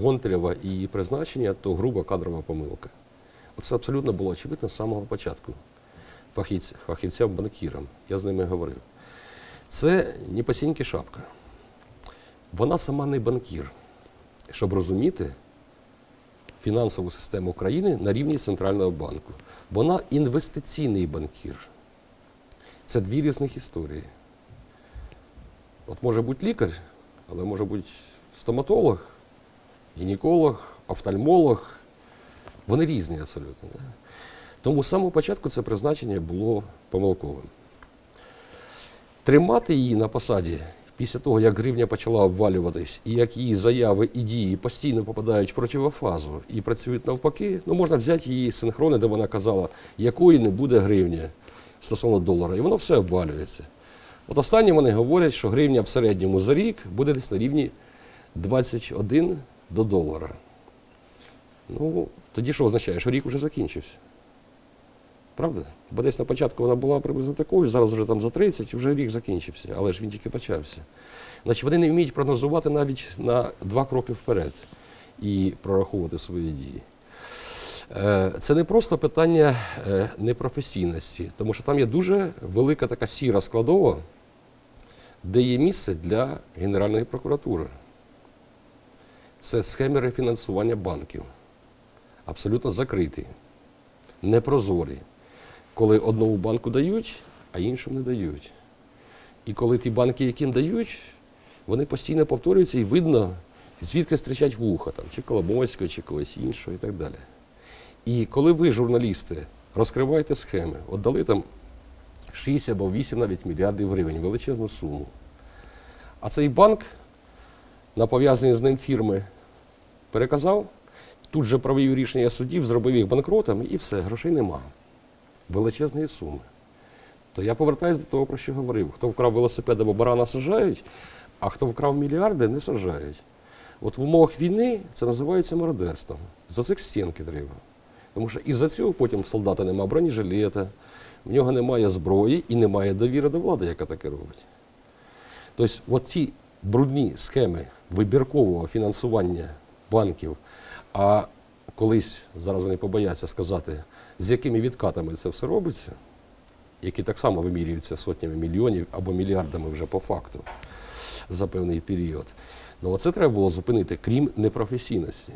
Гонтарєва і її призначення, то груба кадрова помилка. Це абсолютно було очевидно з самого початку. Фахівцям, фахівцям банкірам. Я з ними говорив. Це не пасіньки шапка. Вона сама не банкір, щоб розуміти фінансову систему України на рівні центрального банку. Вона інвестиційний банкір. Це дві різних історії. От може бути лікар, але може бути стоматолог, гінеколог, офтальмолог. Вони різні абсолютно. Да? Тому з самого початку це призначення було помилковим. Тримати її на посаді після того, як гривня почала обвалюватись, і як її заяви і дії постійно попадають в противофазу і працюють навпаки, ну можна взяти її синхрони, де вона казала, якої не буде гривня стосовно долара, і воно все обвалюється. От останні вони говорять, що гривня в середньому за рік буде десь на рівні 21 до долара. Ну, тоді що означає, що рік вже закінчився? Правда? Бо десь на початку вона була приблизно такою, зараз вже там за 30, вже рік закінчився, але ж він тільки почався. Значить, вони не вміють прогнозувати навіть на два кроки вперед і прораховувати свої дії. Е, Це не просто питання е, непрофесійності, тому що там є дуже велика така сіра складова, де є місце для Генеральної прокуратури. Це схеми рефінансування банків. Абсолютно закриті, непрозорі. Коли одному банку дають, а іншому не дають. І коли ті банки, яким дають, вони постійно повторюються і видно, звідки стрічать вуха, там, чи Коломойського, чи когось іншого і так далі. І коли ви, журналісти, розкриваєте схеми, от дали там 6 або 8 навіть мільярдів гривень, величезну суму. А цей банк на пов'язані з ним фірми переказав, тут же провів рішення судів, зробив їх банкротами і все, грошей нема. Величезної суми. То я повертаюся до того, про що говорив. Хто вкрав велосипед або барана сажають, а хто вкрав мільярди, не сажають. От в умовах війни це називається мародерством. За цих стінки треба. Тому що із-за цього потім в солдата немає бронежилета, в нього немає зброї і немає довіри до влади, яка таке робить. Тобто, от ці брудні схеми вибіркового фінансування банків, а колись зараз вони побояться сказати, з якими відкатами це все робиться, які так само вимірюються сотнями мільйонів або мільярдами вже по факту за певний період. Ну, оце треба було зупинити, крім непрофесійності.